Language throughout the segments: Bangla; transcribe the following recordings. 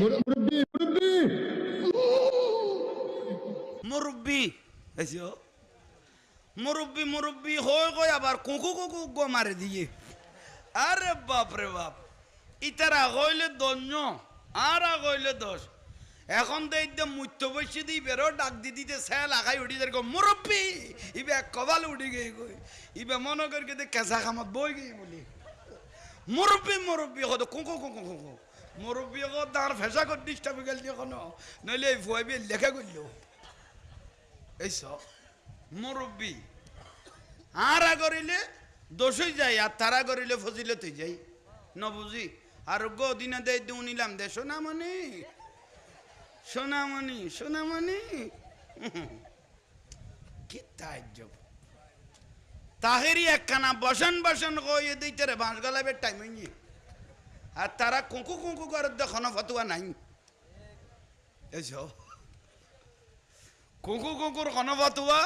মুরব্বী মুরব্বী! মুরব্বী, এসো। মুরব্বী মুরব্বী, হয়ে গই আবার কুকু কুকু গো মারে দিয়ে। আরে বাপ রে বাপ, ইতারা হইলে দন্য আর হইলে দশ এখন তো একদম মুত্য বসে দিই বেরো, ডাক দি দিতে সে লাগাই উঠি দেখো মুরব্বী, ইবে কবাল উঠি গই গই ইবে মনে করি কেঁচা খামত বই গই বলি। মুরব্বী মুরব্বী, হতো কুকু কুকু কুকু। মুরব্বী তার ফেসা করে ডিস্টার্ব গেল যখন নইলে এই ফুয়াবি লেখা করল এই সব মুরব্বী আরা করিলে দোষই যাই আর তারা করিলে ফজিলে তুই যাই ন বুঝি আর গো দিনে দেয় দিউ নিলাম দে সোনামণি সোনামণি সোনামণি কি তাজ্জব। তাহেরি একখানা বসন বসন কয়ে দিতে রে বাঁশ গলাবে টাইম হইনি আর তারা কুঁকু কুঁকু করে দেখানো ফতুয়া নাই। কুকু কুকুর কোনো ফতুয়া,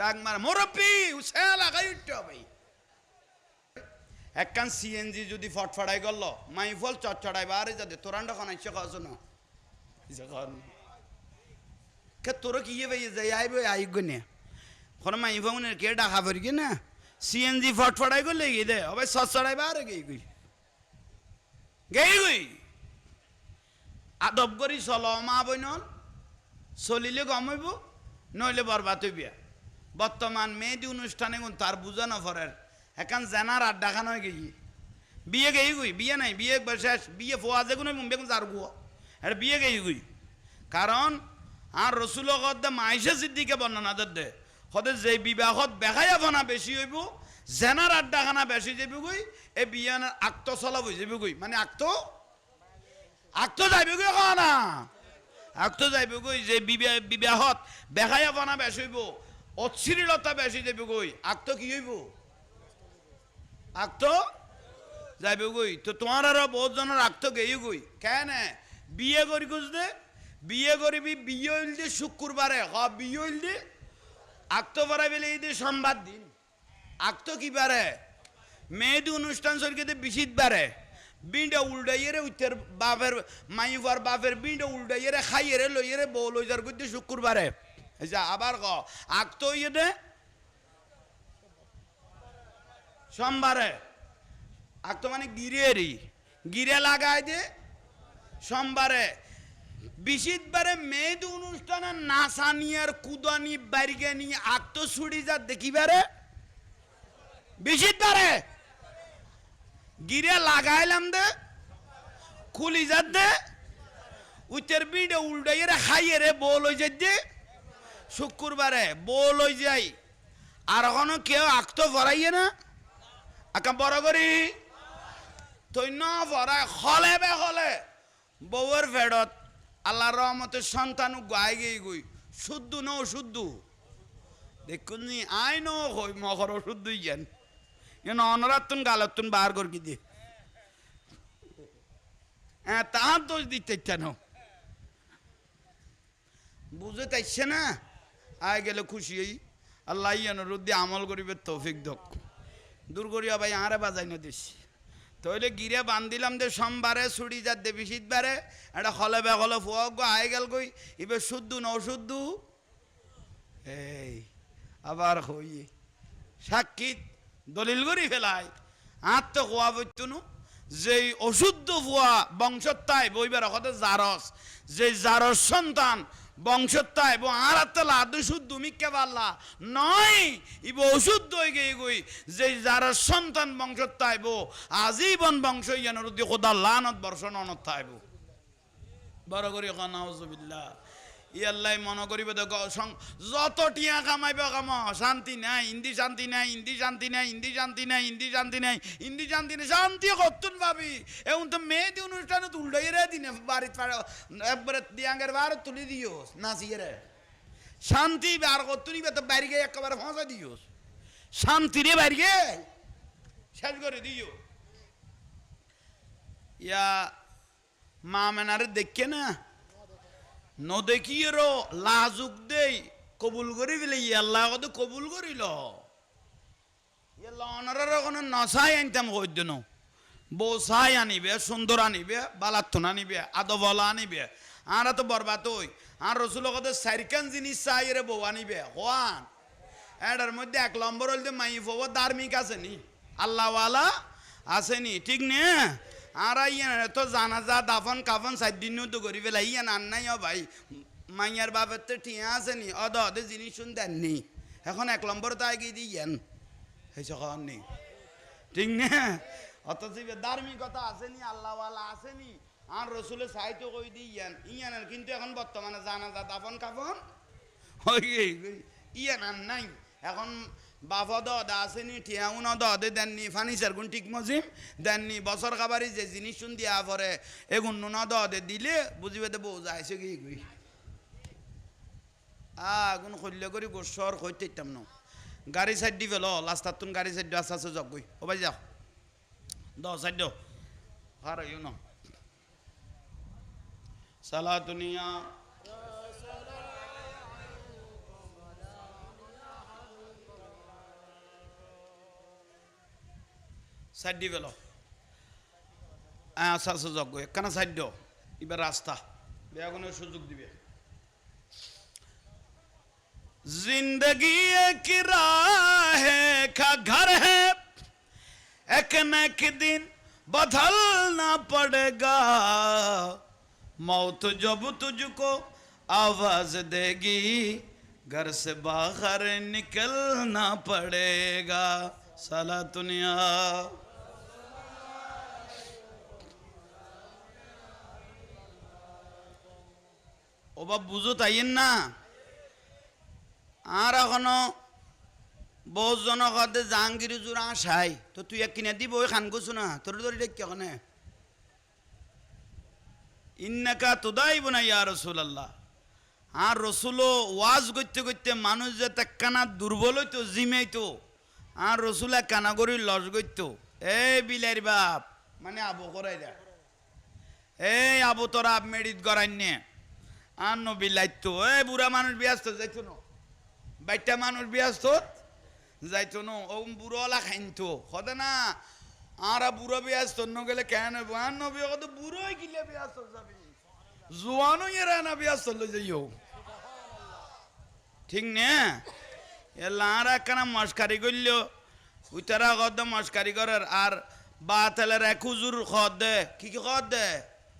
ডাক মার, মুরব্বী উসে লাগাই উঠতে হবে। একখান সিএনজি যদি ফটফড়াই গেল মাইফল চটচড়াই বারে যাতে তোরান্ড খান না। যখন কে তোর কি ইয়ে যাই আইবে আইগ নে। কোনো মাইফল কে ডাকা পড়ি না? সিএনজি ফটফড়াই গেলে গিয়ে দে হবে চটচড়াই বারে গেই গই গেই আদব করি চল, মা বইনল চলিলে গমাইব নইলে বরবাদ হইবিয়া বর্তমান মেয়েদি অনুষ্ঠানে গুণ তার বুঝা নফরের একান জানার আড্ডা খান হয়ে গেই বিয়ে গেই গুই বিয়ে নাই, বিয়ে একবার শেষ। বিয়ে ফোয়া যে কোনো বেগুন যার গুয়া এটা বিয়ে গেই গুই কারণ আর রসুল দে মাইসে সিদ্দিকে বর্ণনা দে সদে যে বিবাহত বেখাইয়া ফনা বেশি হইব জেনার আড্ডাখানা বেশি যাবি গই এই বিয়ানের আক্ত চলাব হয়ে যাবি মানে আক্ত? আক্ত যাইবি গই না? আক্ত যাইব গই যে বিবাহ বিবাহত বেখাইয়া বনা বেশ হইব, অশ্লীলতা বেশি গই আক্ত কি হইব? আক্ত যাইব তো তোমার আরও বহুত জনের আক্ত গেই গই কেন? বিয়ে করি কুছ দে বিয়ে করিবি, বিয়ে হইল দে শুক্রবারে। হ, বিয়ে হইল দে আক্ত পারা বেলে এই দে সোমবার দিন। আক্ত কি পারে মেয়েদি অনুষ্ঠান সরকে বিশিত বারে। বিন্ডা উল্টাইয়েরে উত্তর বাপের মাইফার বাপের বিন্ডা উল্টাইয়েরে খাইয়েরে লইয়েরে বউ লই যার করতে শুক্রবারে যা, আবার ক, আগ তো ইয়ে সোমবারে। আগ তো মানে গিরেরি গিরে লাগাই দে। সোমবারে। বিশিতবারে মেয়েদ অনুষ্ঠানে নাচানি আর কুদানি বারিগানি আগ তো ছুড়ি যা দেখিবারে বিশিতবারে গিরে লাগাইলাম দে, খুলি যাত দে উচ্চের বিডে উল্টাই রে খাইয়ে রে, বল হয়ে যাই দে। শুক্রবারে বল হয়ে যাই, আর এখনও কেউ আঁকতো ভরাইয়ে না। আঁকা বড় করি। তৈ ন ভরাই হলে বে হলে। বউয়ের ফেরত আল্লাহ রহমতের সন্তান গাই গেই গই। শুদ্ধ ন শুদ্ধ। দেখুন নি আই ন হই মকর শুদ্ধ ইয়ান এন অনরাতুন গালতুন বার কর দিয়ে হ্যাঁ তাহার দোষ দিতে কেন বুঝে তাইছে না? আয় গেলে খুশি হই। আল্লাহ ইয়ান রুদ্দি আমল করিবে, তৌফিক দক। দূর করিয়া ভাই, আরে বাজাই না দিস তইলে গিরে বান্ধিলাম দে, সোমবারে ছুটি যার দে বিশিতবারে এটা হলে বে হলে ফুয়া গো, আয় গেল গই ইবে শুদ্ধ ন অশুদ্ধ এই, আবার হই। সাক্ষী দলিল করি ফেলায় আর তো খোয়া বৈতুনু যে অশুদ্ধ ভুয়া বংশত্যায় বইবার কথা জারস যে জারস সন্তান বংশত্যায় এবং আর আত্মালা আদু শুদ্ধ মিক্কে পারলা নয় ইব অশুদ্ধ হয়ে গিয়ে গই যে জারস সন্তান বংশত্যায় বো আজীবন বংশ ইয়ান রুদি খোদা লানত বর্ষণ অনত্যায় বো। বড় করি কানাউজুবিল্লাহ ইয়াল্লাই মনে করিব যত টিয়া কামাইব কাম, শান্তি নাই, ইন্দি শান্তি নাই, ইন্দি শান্তি নাই, ইন্দি শান্তি নাই, ইন্দি শান্তি নাই, ইন্দি শান্তি নাই, শান্তি কতুন ভাবি। এখন তো মেয়েদি অনুষ্ঠানে তুলটাই রে দিনে বাড়িতে একবারে দিয়াঙ্গের বার তুলি দিও, নাচিয়ে রে। শান্তি বার কতুনি তো বাড়ি গিয়ে একেবারে ফাঁসা দিও। শান্তি রে বাড়ি গে শেষ করে দিও। ইয়া মা মেনারে দেখে না? নদেখিয়েরও লাজুক দেই, কবুল করি ফেলে আল্লাহ কত কবুল করিল। ইয়াল্লাহ অনারার কোনো নসাই আনতাম কই দিন বৌসাই আনিবে, সুন্দর আনিবে, বালাত্তন আনিবে আদবলা আনিবে। আর তো বরবাদ ওই আর রসুল কথা সাইরকান জিনিস চাই রে বউ আনিবে হওয়ান এটার মধ্যে এক নম্বর হইতে মাই ফব ধার্মিক আছে নি? আল্লাহওয়ালা আছে নি, ঠিক নে? আর ইয়ে তো জানাজা, দাফন, কাফন সাত দিন তো করি ফেলা ইয়ে আন নাই ভাই, মাইয়ার বাপের তো টিয়া আছে নি? অদ অদে জিনিস শুন দেননি এখন এক নম্বর তো আগে দিয়েন হয়েছে খাওয়ার নেই ঠিক না? অথচ ধার্মিকতা আসেনি আল্লাহওয়ালা আসেনি আর রসুলের সাহিত্য কই দি ইয়ান? কিন্তু এখন বর্তমানে জানা যা দাফন, কাফন ইয়ান আর নাই এখন বাফা দদা আসেনি ঠিয়াউন দদে দেননি ফার্নিচার গুণ ঠিক মজিম, দেননি বছর খাবারই যে জিনিস শুন দিয়া পরে এগুন নুন দদে দিলে বুঝিবে তো বউ যাইছে কি গই আ, গুণ খল্য করি গোসর কইতে ইতাম ন। গাড়ি সাইড দি ফেল, লাস্টার তুন গাড়ি সাইড আস্তে আস্তে যাক গই ও ভাই যাও। দ, সাইড আর ইউ ন। সালা দুনিয়া। সাইড দি ফেল আস্তে আস্তে যাক গই একখানা সাইড দাও এবার রাস্তা বেয়াগুনের সুযোগ দিবে जिंदगी एक राह का घर है एक न एक दिन बदलना पड़ेगा मौत जब तुझको आवाज देगी घर से बाहर निकलना पड़ेगा साला दुनिया বাপ, বুঝো তাইয়েন না। আর এখনও বহুত জনক হতে জাহাঙ্গীর জোর আশাই তো তুই এক কিনে দিব, ওই খান গুছো না, তোর ধরে দেখ কেনে ইন্নাকা তোদাই বোনা ইয়া রসুল আল্লাহ আর রসুলও ওয়াজ করতে করতে মানুষ যে কানা দুর্বল হইতো জিমাইতো আর রসুলে কানা করি লস করতো এই বিলাইর বাপ মানে আবু করাই দে এই আবু তোরা মেডিত গড়াই নে। আর নবী লাইতো এই বুড়া মানুষ ব্যস্ত, যাইতো না। বাইটা মানুষ ব্যস্ত, যাইতো ন। ও বুড়োলা খাইতো সদে না, আর বুড়ো ব্যস্ত ন গেলে কেন আর নবী কত বুড়োই গিলে ব্যস্ত যাবি। জোয়ানো এরা না ব্যস্ত, লই যাইও। ঠিক নে? এলা আর একখানা মস্কারি করল? উইতারা কদ মস্কারি করার, আর বা তেলের এক হুজুর খদ দে কি কি খদ দে